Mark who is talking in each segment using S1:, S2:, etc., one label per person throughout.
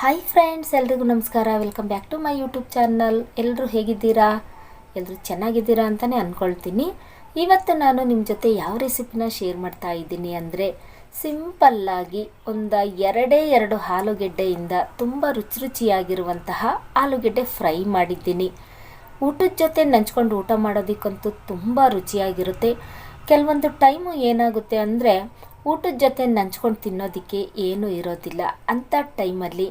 S1: Hi friends ಎಲ್ರಿಗೂ ನಮಸ್ಕಾರ. Welcome back to my YouTube channel ಎಲ್ಲರೂ ಹೇಗಿದ್ದೀರಾ? ಎಲ್ಲರೂ ಚೆನ್ನಾಗಿದ್ದೀರಾ ಅಂತಲೇ ಅಂದ್ಕೊಳ್ತೀನಿ ಇವತ್ತು ನಾನು ನಿಮ್ಮ ಜೊತೆ ಯಾವ ರೆಸಿಪಿನ ಶೇರ್ ಮಾಡ್ತಾ ಇದ್ದೀನಿ ಅಂದರೆ ಸಿಂಪಲ್ಲಾಗಿ ಒಂದು ಎರಡೇ ಎರಡು ಆಲೂಗೆಡ್ಡೆಯಿಂದ ತುಂಬ ರುಚಿ ರುಚಿಯಾಗಿರುವಂತಹ ಆಲೂಗೆಡ್ಡೆ ಫ್ರೈ ಮಾಡಿದ್ದೀನಿ. ಊಟದ ಜೊತೆ ನಂಚ್ಕೊಂಡು ಊಟ ಮಾಡೋದಕ್ಕಂತೂ ತುಂಬ ರುಚಿಯಾಗಿರುತ್ತೆ. ಕೆಲವೊಂದು ಟೈಮು ಏನಾಗುತ್ತೆ ಅಂದರೆ ಊಟದ ಜೊತೆ ನಂಚ್ಕೊಂಡು ತಿನ್ನೋದಕ್ಕೆ ಏನೂ ಇರೋದಿಲ್ಲ. ಅಂಥ ಟೈಮಲ್ಲಿ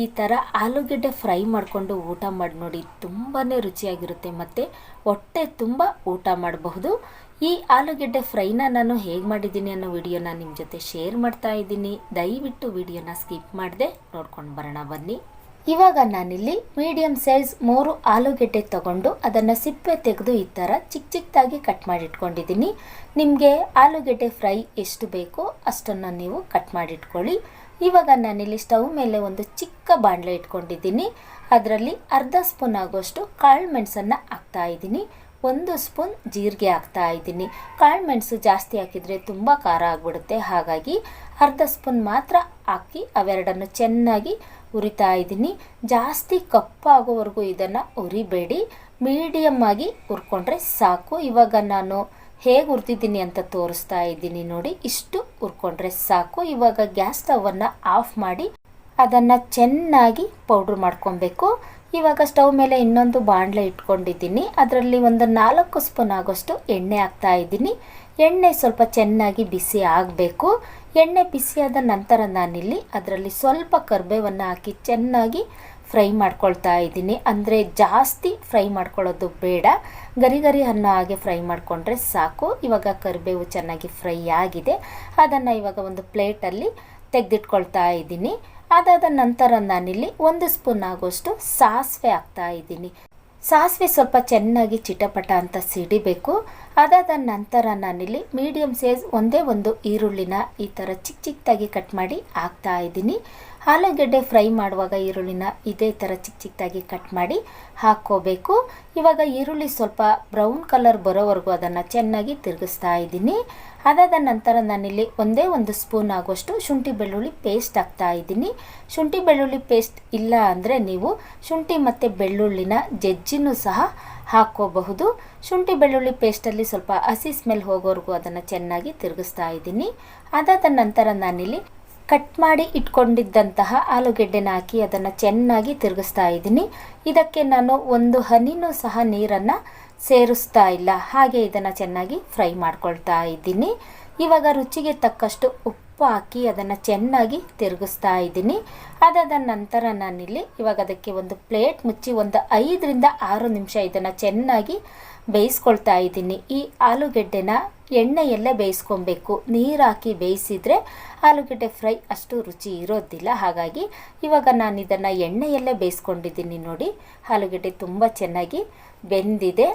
S1: ಈ ಥರ ಆಲೂಗೆಡ್ಡೆ ಫ್ರೈ ಮಾಡಿಕೊಂಡು ಊಟ ಮಾಡಿ ನೋಡಿ ತುಂಬಾ ರುಚಿಯಾಗಿರುತ್ತೆ ಮತ್ತು ಹೊಟ್ಟೆ ತುಂಬ ಊಟ ಮಾಡಬಹುದು. ಈ ಆಲೂಗೆಡ್ಡೆ ಫ್ರೈನ ನಾನು ಹೇಗೆ ಮಾಡಿದ್ದೀನಿ ಅನ್ನೋ ವಿಡಿಯೋನ ನಿಮ್ಮ ಜೊತೆ ಶೇರ್ ಮಾಡ್ತಾ ಇದ್ದೀನಿ. ದಯವಿಟ್ಟು ವಿಡಿಯೋನ ಸ್ಕಿಪ್ ಮಾಡದೆ ನೋಡ್ಕೊಂಡು ಬರೋಣ ಬನ್ನಿ. ಇವಾಗ ನಾನಿಲ್ಲಿ ಮೀಡಿಯಮ್ ಸೈಜ್ ಮೂರು ಆಲೂಗೆಡ್ಡೆ ತಗೊಂಡು ಅದನ್ನು ಸಿಪ್ಪೆ ತೆಗೆದು ಈ ಥರ ಚಿಕ್ಕ ಚಿಕ್ಕದಾಗಿ ಕಟ್ ಮಾಡಿಟ್ಕೊಂಡಿದ್ದೀನಿ. ನಿಮಗೆ ಆಲೂಗೆಡ್ಡೆ ಫ್ರೈ ಎಷ್ಟು ಬೇಕೋ ಅಷ್ಟನ್ನು ನೀವು ಕಟ್ ಮಾಡಿಟ್ಕೊಳ್ಳಿ. ಇವಾಗ ನಾನಿಲ್ಲಿ ಸ್ಟವ್ ಮೇಲೆ ಒಂದು ಚಿಕ್ಕ ಬಾಣಲೆ ಇಟ್ಕೊಂಡಿದ್ದೀನಿ. ಅದರಲ್ಲಿ ಅರ್ಧ ಸ್ಪೂನ್ ಆಗೋಷ್ಟು ಕಾಳು ಮೆಣಸನ್ನು ಹಾಕ್ತಾ ಇದ್ದೀನಿ. ಒಂದು ಸ್ಪೂನ್ ಜೀರಿಗೆ ಹಾಕ್ತಾ ಇದ್ದೀನಿ. ಕಾಳು ಮೆಣಸು ಜಾಸ್ತಿ ಹಾಕಿದರೆ ತುಂಬ ಖಾರ ಆಗಿಬಿಡುತ್ತೆ. ಹಾಗಾಗಿ ಅರ್ಧ ಸ್ಪೂನ್ ಮಾತ್ರ ಹಾಕಿ ಅವೆರಡನ್ನು ಚೆನ್ನಾಗಿ ಹುರಿತಾ ಇದ್ದೀನಿ. ಜಾಸ್ತಿ ಕಪ್ಪಾಗೋವರೆಗೂ ಇದನ್ನು ಹುರಿಬೇಡಿ. ಮೀಡಿಯಮ್ ಆಗಿ ಹುರ್ಕೊಂಡ್ರೆ ಸಾಕು. ಇವಾಗ ನಾನು ಹೇಗೆ ಹುರಿದಿದ್ದೀನಿ ಅಂತ ತೋರಿಸ್ತಾ ಇದ್ದೀನಿ ನೋಡಿ. ಇಷ್ಟು ಹುರ್ಕೊಂಡ್ರೆ ಸಾಕು. ಇವಾಗ ಗ್ಯಾಸ್ ಸ್ಟವನ್ನು ಆಫ್ ಮಾಡಿ ಅದನ್ನು ಚೆನ್ನಾಗಿ ಪೌಡ್ರ್ ಮಾಡ್ಕೊಬೇಕು. ಇವಾಗ ಸ್ಟವ್ ಮೇಲೆ ಇನ್ನೊಂದು ಬಾಣಲೆ ಇಟ್ಕೊಂಡಿದ್ದೀನಿ. ಅದರಲ್ಲಿ ಒಂದು ನಾಲ್ಕು ಸ್ಪೂನ್ ಆಗೋಷ್ಟು ಎಣ್ಣೆ ಹಾಕ್ತಾ ಇದ್ದೀನಿ. ಎಣ್ಣೆ ಸ್ವಲ್ಪ ಚೆನ್ನಾಗಿ ಬಿಸಿ ಆಗಬೇಕು. ಎಣ್ಣೆ ಬಿಸಿಯಾದ ನಂತರ ನಾನಿಲ್ಲಿ ಅದರಲ್ಲಿ ಸ್ವಲ್ಪ ಕರ್ಬೇವನ್ನು ಹಾಕಿ ಚೆನ್ನಾಗಿ ಫ್ರೈ ಮಾಡ್ಕೊಳ್ತಾ ಇದ್ದೀನಿ. ಅಂದರೆ ಜಾಸ್ತಿ ಫ್ರೈ ಮಾಡ್ಕೊಳ್ಳೋದು ಬೇಡ. ಗರಿ ಗರಿ ಅನ್ನೋ ಹಾಗೆ ಫ್ರೈ ಮಾಡಿಕೊಂಡ್ರೆ ಸಾಕು. ಇವಾಗ ಕರಿಬೇವು ಚೆನ್ನಾಗಿ ಫ್ರೈ ಆಗಿದೆ. ಅದನ್ನು ಇವಾಗ ಒಂದು ಪ್ಲೇಟಲ್ಲಿ ತೆಗೆದಿಟ್ಕೊಳ್ತಾ ಇದ್ದೀನಿ. ಅದಾದ ನಂತರ ನಾನಿಲ್ಲಿ ಒಂದು ಸ್ಪೂನ್ ಆಗೋಷ್ಟು ಸಾಸಿವೆ ಹಾಕ್ತಾ ಇದ್ದೀನಿ. ಸಾಸಿವೆ ಸ್ವಲ್ಪ ಚೆನ್ನಾಗಿ ಚಿಟಪಟ ಅಂತ ಸಿಡಿಬೇಕು. ಅದಾದ ನಂತರ ನಾನಿಲ್ಲಿ ಮೀಡಿಯಮ್ ಸೈಜ್ ಒಂದೇ ಒಂದು ಈರುಳ್ಳಿನ ಈ ಥರ ಚಿಕ್ಕ ಚಿಕ್ಕದಾಗಿ ಕಟ್ ಮಾಡಿ ಹಾಕ್ತಾ ಇದ್ದೀನಿ. ಆಲೂಗೆಡ್ಡೆ ಫ್ರೈ ಮಾಡುವಾಗ ಈರುಳ್ಳಿನ ಇದೇ ಥರ ಚಿಕ್ಕ ಚಿಕ್ಕದಾಗಿ ಕಟ್ ಮಾಡಿ ಹಾಕ್ಕೋಬೇಕು. ಇವಾಗ ಈರುಳ್ಳಿ ಸ್ವಲ್ಪ ಬ್ರೌನ್ ಕಲರ್ ಬರೋವರೆಗೂ ಅದನ್ನು ಚೆನ್ನಾಗಿ ತಿರುಗಿಸ್ತಾ ಇದ್ದೀನಿ. ಅದಾದ ನಂತರ ನಾನಿಲ್ಲಿ ಒಂದೇ ಒಂದು ಸ್ಪೂನ್ ಆಗೋಷ್ಟು ಶುಂಠಿ ಬೆಳ್ಳುಳ್ಳಿ ಪೇಸ್ಟ್ ಹಾಕ್ತಾ ಇದ್ದೀನಿ. ಶುಂಠಿ ಬೆಳ್ಳುಳ್ಳಿ ಪೇಸ್ಟ್ ಇಲ್ಲ ಅಂದರೆ ನೀವು ಶುಂಠಿ ಮತ್ತು ಬೆಳ್ಳುಳ್ಳಿನ ಜಜ್ಜಿನೂ ಸಹ ಹಾಕ್ಕೋಬಹುದು. ಶುಂಠಿ ಬೆಳ್ಳುಳ್ಳಿ ಪೇಸ್ಟಲ್ಲಿ ಸ್ವಲ್ಪ ಹಸಿ ಸ್ಮೆಲ್ ಹೋಗೋವರೆಗೂ ಅದನ್ನು ಚೆನ್ನಾಗಿ ತಿರುಗಿಸ್ತಾ ಇದ್ದೀನಿ. ಅದಾದ ನಂತರ ನಾನಿಲ್ಲಿ ಕಟ್ ಮಾಡಿ ಇಟ್ಕೊಂಡಿದ್ದಂತಹ ಆಲೂಗೆಡ್ಡೆನ ಹಾಕಿ ಅದನ್ನು ಚೆನ್ನಾಗಿ ತಿರುಗಿಸ್ತಾ ಇದ್ದೀನಿ. ಇದಕ್ಕೆ ನಾನು ಒಂದು ಹನಿನೂ ಸಹ ನೀರನ್ನು ಸೇರಿಸ್ತಾ ಇಲ್ಲ. ಹಾಗೆ ಇದನ್ನು ಚೆನ್ನಾಗಿ ಫ್ರೈ ಮಾಡ್ಕೊಳ್ತಾ ಇದ್ದೀನಿ. ಇವಾಗ ರುಚಿಗೆ ತಕ್ಕಷ್ಟು ಉಪ್ಪು ಹಾಕಿ ಅದನ್ನು ಚೆನ್ನಾಗಿ ತಿರುಗಿಸ್ತಾ ಇದ್ದೀನಿ. ಅದಾದ ನಂತರ ನಾನಿಲ್ಲಿ ಇವಾಗ ಅದಕ್ಕೆ ಒಂದು ಪ್ಲೇಟ್ ಮುಚ್ಚಿ ಒಂದು ಐದರಿಂದ ಆರು ನಿಮಿಷ ಇದನ್ನು ಚೆನ್ನಾಗಿ ಬೇಯಿಸ್ಕೊಳ್ತಾ ಇದ್ದೀನಿ. ಈ ಆಲೂಗೆಡ್ಡೆನ ಎಣ್ಣೆಯಲ್ಲೇ ಬೇಯಿಸ್ಕೊಬೇಕು. ನೀರು ಹಾಕಿ ಬೇಯಿಸಿದರೆ ಆಲೂಗೆಡ್ಡೆ ಫ್ರೈ ಅಷ್ಟು ರುಚಿ ಇರೋದಿಲ್ಲ. ಹಾಗಾಗಿ ಇವಾಗ ನಾನು ಇದನ್ನು ಎಣ್ಣೆಯಲ್ಲೇ ಬೇಯಿಸ್ಕೊಂಡಿದ್ದೀನಿ ನೋಡಿ. ಆಲೂಗೆಡ್ಡೆ ತುಂಬ ಚೆನ್ನಾಗಿ ಬೆಂದಿದೆ.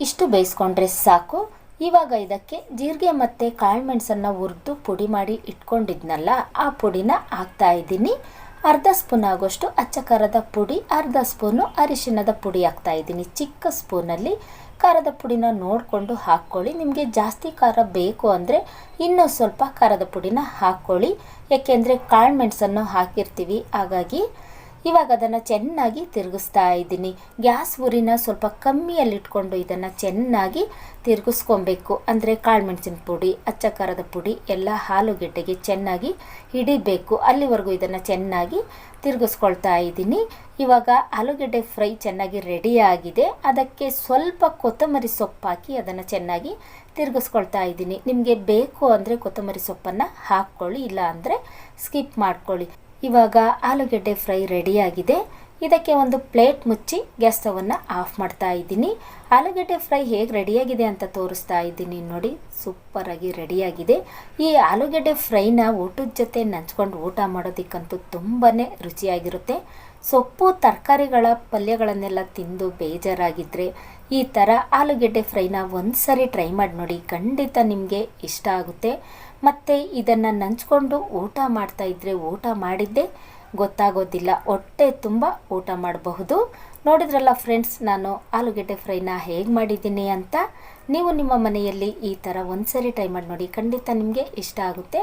S1: ಇಷ್ಟು ಬೇಯಿಸ್ಕೊಂಡ್ರೆ ಸಾಕು. ಇವಾಗ ಇದಕ್ಕೆ ಜೀರಿಗೆ ಮತ್ತು ಕಾಳುಮೆಣಸನ್ನು ಹುರಿದು ಪುಡಿ ಮಾಡಿ ಇಟ್ಕೊಂಡಿದ್ನಲ್ಲ, ಆ ಪುಡಿನ ಹಾಕ್ತಾ ಇದ್ದೀನಿ. ಅರ್ಧ ಸ್ಪೂನ್ ಆಗೋಷ್ಟು ಅಚ್ಚ ಖಾರದ ಪುಡಿ, ಅರ್ಧ ಸ್ಪೂನು ಅರಿಶಿಣದ ಪುಡಿ ಹಾಕ್ತಾ ಇದ್ದೀನಿ. ಚಿಕ್ಕ ಸ್ಪೂನಲ್ಲಿ ಖಾರದ ಪುಡಿನ ನೋಡಿಕೊಂಡು ಹಾಕ್ಕೊಳ್ಳಿ. ನಿಮಗೆ ಜಾಸ್ತಿ ಖಾರ ಬೇಕು ಅಂದರೆ ಇನ್ನೂ ಸ್ವಲ್ಪ ಖಾರದ ಪುಡಿನ ಹಾಕ್ಕೊಳ್ಳಿ. ಯಾಕೆಂದರೆ ಕಾಳು ಮೆಣಸನ್ನು ಹಾಕಿರ್ತೀವಿ, ಹಾಗಾಗಿ ಇವಾಗ ಅದನ್ನು ಚೆನ್ನಾಗಿ ತಿರುಗಿಸ್ತಾ ಇದ್ದೀನಿ. ಗ್ಯಾಸ್ ಉರಿನ ಸ್ವಲ್ಪ ಕಮ್ಮಿಯಲ್ಲಿಟ್ಕೊಂಡು ಇದನ್ನು ಚೆನ್ನಾಗಿ ತಿರುಗಿಸ್ಕೊಬೇಕು. ಅಂದರೆ ಕಾಳುಮೆಣಸಿನ ಪುಡಿ, ಅಚ್ಚ ಖಾರದ ಪುಡಿ, ಎಲ್ಲ ಆಲೂಗೆಡ್ಡೆಗೆ ಚೆನ್ನಾಗಿ ಹಿಡಿಬೇಕು. ಅಲ್ಲಿವರೆಗೂ ಇದನ್ನು ಚೆನ್ನಾಗಿ ತಿರುಗಿಸ್ಕೊಳ್ತಾ ಇದ್ದೀನಿ. ಇವಾಗ ಆಲೂಗೆಡ್ಡೆ ಫ್ರೈ ಚೆನ್ನಾಗಿ ರೆಡಿಯಾಗಿದೆ ಅದಕ್ಕೆ ಸ್ವಲ್ಪ ಕೊತ್ತಂಬರಿ ಸೊಪ್ಪು ಹಾಕಿ ಅದನ್ನು ಚೆನ್ನಾಗಿ ತಿರುಗಿಸ್ಕೊಳ್ತಾ ಇದ್ದೀನಿ. ನಿಮಗೆ ಬೇಕು ಅಂದರೆ ಕೊತ್ತಂಬರಿ ಸೊಪ್ಪನ್ನು ಹಾಕ್ಕೊಳ್ಳಿ, ಇಲ್ಲ ಅಂದರೆ ಸ್ಕಿಪ್ ಮಾಡ್ಕೊಳ್ಳಿ. ಇವಾಗ ಆಲೂಗೆಡ್ಡೆ ಫ್ರೈ ರೆಡಿಯಾಗಿದೆ. ಇದಕ್ಕೆ ಒಂದು ಪ್ಲೇಟ್ ಮುಚ್ಚಿ ಗ್ಯಾಸ್ ಸ್ಟವನ್ನು ಆಫ್ ಮಾಡ್ತಾ ಇದ್ದೀನಿ. ಆಲೂಗಡ್ಡೆ ಫ್ರೈ ಹೇಗೆ ರೆಡಿಯಾಗಿದೆ ಅಂತ ತೋರಿಸ್ತಾ ಇದ್ದೀನಿ ನೋಡಿ. ಸೂಪರಾಗಿ ರೆಡಿಯಾಗಿದೆ. ಈ ಆಲೂಗಡ್ಡೆ ಫ್ರೈನ ಊಟದ ಜೊತೆ ನಂಚ್ಕೊಂಡು ಊಟ ಮಾಡೋದಕ್ಕಂತೂ ತುಂಬಾ ರುಚಿಯಾಗಿರುತ್ತೆ. ಸೊಪ್ಪು, ತರಕಾರಿಗಳ ಪಲ್ಯಗಳನ್ನೆಲ್ಲ ತಿಂದು ಬೇಜಾರಾಗಿದ್ದರೆ ಈ ಥರ ಆಲೂಗಡ್ಡೆ ಫ್ರೈನ ಒಂದು ಸರಿ ಟ್ರೈ ಮಾಡಿ ನೋಡಿ. ಖಂಡಿತ ನಿಮಗೆ ಇಷ್ಟ ಆಗುತ್ತೆ. ಮತ್ತು ಇದನ್ನು ನಂಚ್ಕೊಂಡು ಊಟ ಮಾಡ್ತಾ ಇದ್ದರೆ ಊಟ ಮಾಡಿದ್ದೆ. ಗೊತ್ತಾಗೋದಿಲ್ಲ, ಹೊಟ್ಟೆ ತುಂಬ ಊಟ ಮಾಡಬಹುದು. ನೋಡಿದ್ರಲ್ಲ ಫ್ರೆಂಡ್ಸ್ ನಾನು ಆಲೂಗೆಡ್ಡೆ ಫ್ರೈನ ಹೇಗೆ ಮಾಡಿದ್ದೀನಿ ಅಂತ. ನೀವು ನಿಮ್ಮ ಮನೆಯಲ್ಲಿ ಈ ಥರ ಒಂದ್ಸರಿ ಟ್ರೈ ಮಾಡಿ ನೋಡಿ, ಖಂಡಿತ ನಿಮಗೆ ಇಷ್ಟ ಆಗುತ್ತೆ.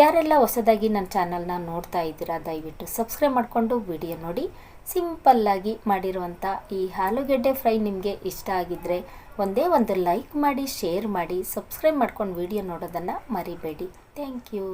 S1: ಯಾರೆಲ್ಲ ಹೊಸದಾಗಿ ನನ್ನ ಚಾನಲ್ನ ನೋಡ್ತಾ ಇದ್ದೀರಾ, ದಯವಿಟ್ಟು ಸಬ್ಸ್ಕ್ರೈಬ್ ಮಾಡಿಕೊಂಡು ವಿಡಿಯೋ ನೋಡಿ. ಸಿಂಪಲ್ಲಾಗಿ ಮಾಡಿರುವಂಥ ಈ ಆಲೂಗೆಡ್ಡೆ ಫ್ರೈ ನಿಮಗೆ ಇಷ್ಟ ಆಗಿದ್ದರೆ ಒಂದೇ ಒಂದು ಲೈಕ್ ಮಾಡಿ ಶೇರ್ ಮಾಡಿ ಸಬ್ಸ್ಕ್ರೈಬ್ ಮಾಡ್ಕೊಂಡು ವಿಡಿಯೋ ನೋಡೋದನ್ನು ಮರಿಬೇಡಿ. Thank you